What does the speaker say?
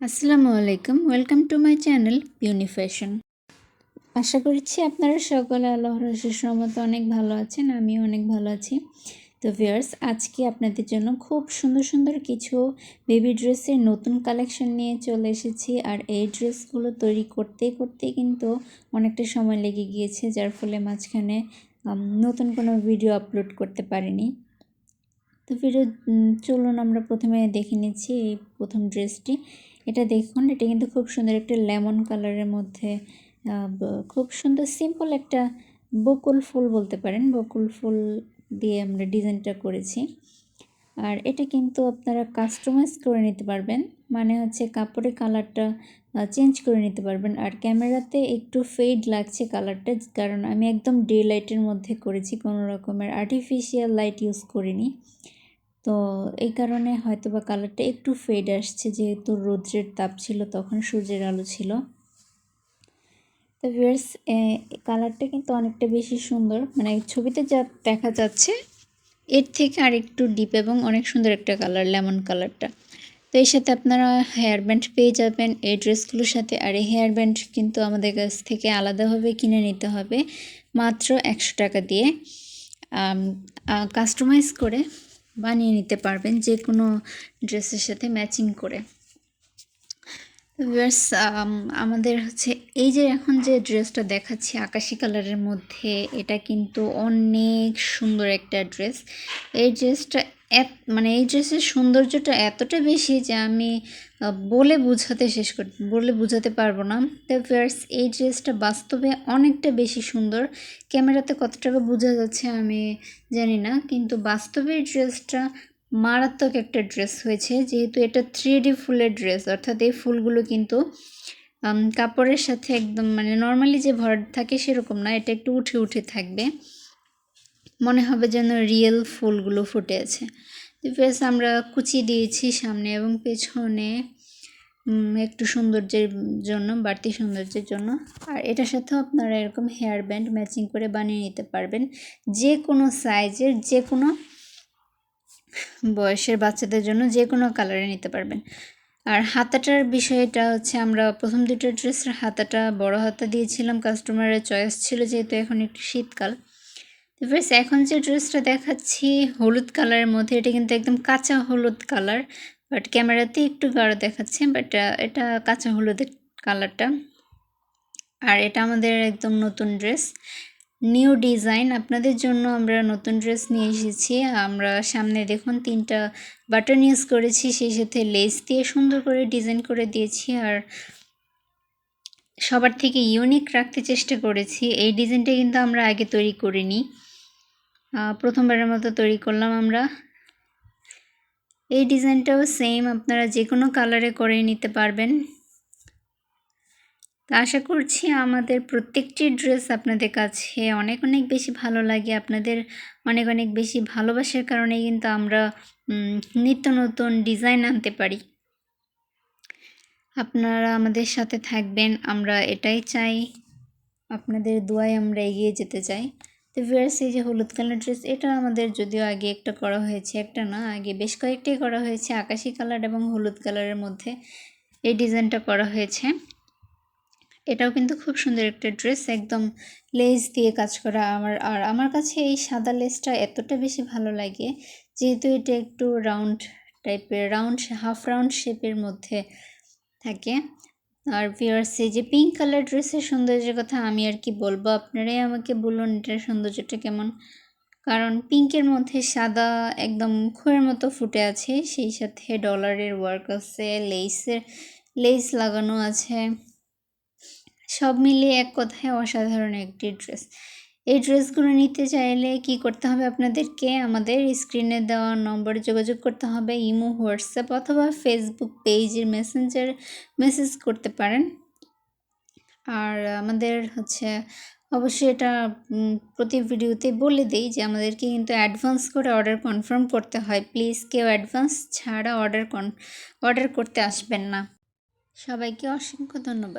আসসালামু আলাইকুম welcome to my channel Piuni fashion আশা করছি আপনারা সকলে আল্লাহর রহস্যের মতো অনেক ভালো আছেন, আমিও অনেক ভালো আছি। তো ভিয়ার্স আজকে আপনাদের জন্য খুব সুন্দর সুন্দর কিছু বেবি ড্রেসের নতুন কালেকশন নিয়ে চলে এসেছি। আর এই ড্রেসগুলো তৈরি করতে করতে কিন্তু অনেকটা সময় লেগে গিয়েছে, যার ফলে মাঝখানে নতুন কোনো ভিডিও আপলোড করতে পারিনি। তো ভিডিও চলুন আমরা প্রথমে দেখে নিচ্ছি এই প্রথম ড্রেসটি। এটা দেখুন, এটা কিন্তু খুব সুন্দর একটা লেমন কালারের মধ্যে খুব সুন্দর সিম্পল একটা বকুল ফুল বলতে পারেন। বকুল ফুল দিয়ে আমরা ডিজাইনটা করেছি। আর এটা কিন্তু আপনারা কাস্টমাইজ করে নিতে পারবেন মানে হচ্ছে কাপড়ের কালারটা চেঞ্জ করে নিতে পারবেন। আর ক্যামেরাতে একটু ফেড লাগছে কালারটা, কারণ আমি একদম ডে লাইটের মধ্যে করেছি, কোনো রকমের আর্টিফিশিয়াল লাইট ইউজ করিনি। তো এই কারণে হয়তো বা কালারটা একটু ফেড আসছে। যেহেতু রৌদ্রের তাপ ছিল, তখন সূর্যের আলো ছিল। তো ভিউয়ার্স কালারটা কিন্তু অনেকটা বেশি সুন্দর। মানে ছবিতে যা দেখা যাচ্ছে, এর থেকে আর একটু ডিপ এবং অনেক সুন্দর একটা কালার লেমন কালারটা তো এর সাথে আপনারা হেয়ার ব্যান্ড পেয়ে যাবেন, এই ড্রেসগুলোর সাথে। আর এই হেয়ার ব্যান্ড কিন্তু আমাদের কাছ থেকে আলাদাভাবে কিনে নিতে হবে, মাত্র একশো টাকা দিয়ে। কাস্টমাইজ করে বানিয়ে নিতে পারবেন যে কোনো ড্রেসের সাথে ম্যাচিং করে। ভিউয়ার্স আমাদের হচ্ছে এই যে এখন যে ড্রেসটা দেখাচ্ছি আকাশি কালারের মধ্যে, এটা কিন্তু অনেক সুন্দর একটা ড্রেস। এই ড্রেসটা এত মানে এই ড্রেসের সৌন্দর্যটা এতটা বেশি যে আমি বলে বোঝাতে শেষ কর, বলে বোঝাতে পারব না। তো ভিউয়ার্স এই ড্রেসটা বাস্তবে অনেকটা বেশি সুন্দর। ক্যামেরাতে কত টাকা বোঝা যাচ্ছে আমি জানি না, কিন্তু বাস্তবে এই ড্রেসটা মারাত্মক একটা ড্রেস হয়েছে। যেহেতু এটা থ্রি ডি ফুলের ড্রেস, অর্থাৎ এই ফুলগুলো কিন্তু কাপড়ের সাথে একদম মানে নর্মালি যে ভর থাকে সেরকম না, এটা একটু উঠে উঠে থাকবে। মনে হবে যেন রিয়েল ফুলগুলো ফুটে আছে। বেশ আমরা কুচি দিয়েছি সামনে এবং পেছনে একটু সৌন্দর্যের জন্য, বাড়তি সৌন্দর্যের জন্য। আর এটার সাথেও আপনারা এরকম হেয়ার ব্যান্ড ম্যাচিং করে বানিয়ে নিতে পারবেন। যে কোনো সাইজের যে কোনো বয়সের বাচ্চাদের জন্য যে কোনো কালারে নিতে পারবেন। আর হাতাটার বিষয়টা হচ্ছে আমরা প্রথম দুটো ড্রেসের হাতাটা বড় হাতা দিয়েছিলাম। কাস্টমারের চয়েস ছিল যেহেতু এখন একটু শীতকাল। তো ফ্রেন্ডস এখন যে ড্রেসটা দেখাচ্ছি, হলুদ কালারের মধ্যে, এটা কিন্তু একদম কাঁচা হলুদ কালার বাট ক্যামেরাতে একটু গাঢ় দেখাচ্ছে বাট এটা কাঁচা হলুদের কালারটা আর এটা আমাদের একদম নতুন ড্রেস নিউ ডিজাইন আপনাদের জন্য আমরা নতুন ড্রেস নিয়ে এসেছি। আমরা সামনে দেখুন, তিনটা বাটন ইউজ করেছি, সেই সাথে লেস দিয়ে সুন্দর করে ডিজাইন করে দিয়েছি, আর সবার থেকে ইউনিক রাখতে চেষ্টা করেছি। এই ডিজাইনটা কিন্তু আমরা আগে তৈরি করিনি। প্রথমবারের মতো তৈরি করলাম আমরা। এই ডিজাইনটাও সেম আপনারা যে কোনো কালারে করে নিতে পারবেন। তো আশা করছি আমাদের প্রত্যেকটি ড্রেস আপনাদের কাছে অনেক অনেক বেশি ভালো লাগে। আপনাদের অনেক অনেক বেশি ভালোবাসার কারণে কিন্তু আমরা নিত্য নতুন ডিজাইন আনতে পারি। আপনারা আমাদের সাথে থাকবেন, আমরা এটাই চাই। আপনাদের দোয়ায় আমরা এগিয়ে যেতে চাই। তো ভিয়ার্স এই যে হলুদ কালার ড্রেস এটা আমাদের যদিও আগে একটা করা হয়েছে, একটা না, আগে বেশ কয়েকটি করা হয়েছে, আকাশি কালার এবং হলুদ কালারের মধ্যে এই ডিজাইনটা করা হয়েছে। এটাও কিন্তু খুব সুন্দর একটা ড্রেস একদম লেস দিয়ে কাজ করা আমার, আর আমার কাছে এই সাদা লেসটা এতটা বেশি ভালো লাগে, যেহেতু এটা একটু রাউন্ড টাইপের রাউন্ড হাফ রাউন্ড শেপের মধ্যে থাকে। আর ভিওর্স এই যে পিঙ্ক কালার ড্রেসের সৌন্দর্যের কথা আমি আর কি বলব? আপনারাই আমাকে বলুন এটার সৌন্দর্যটা কেমন? কারণ পিঙ্কের মধ্যে সাদা একদম মুখের মতো ফুটে আছে, সেই সাথে ডলারের ওয়ার্ক আছে লেসের লেস লাগানো আছে। সব মিলিয়ে এক কথায় অসাধারণ একটি ড্রেস এই ড্রেসগুলো নিতে চাইলে কি করতে হবে আপনাদেরকে? আমাদের স্ক্রিনে দেওয়া নম্বরে যোগাযোগ করতে হবে, ইমো, হোয়াটসঅ্যাপ অথবা ফেসবুক পেজের মেসেঞ্জার মেসেজ করতে পারেন। আর আমাদের হচ্ছে অবশ্যই এটা প্রতি ভিডিওতে বলে দিই যে আমাদেরকে কিন্তু অ্যাডভান্স করে অর্ডার কনফার্ম করতে হয়। প্লিজ কেউ অ্যাডভান্স ছাড়া অর্ডার কন, অর্ডার করতে আসবেন না। সবাইকে অসংখ্য ধন্যবাদ।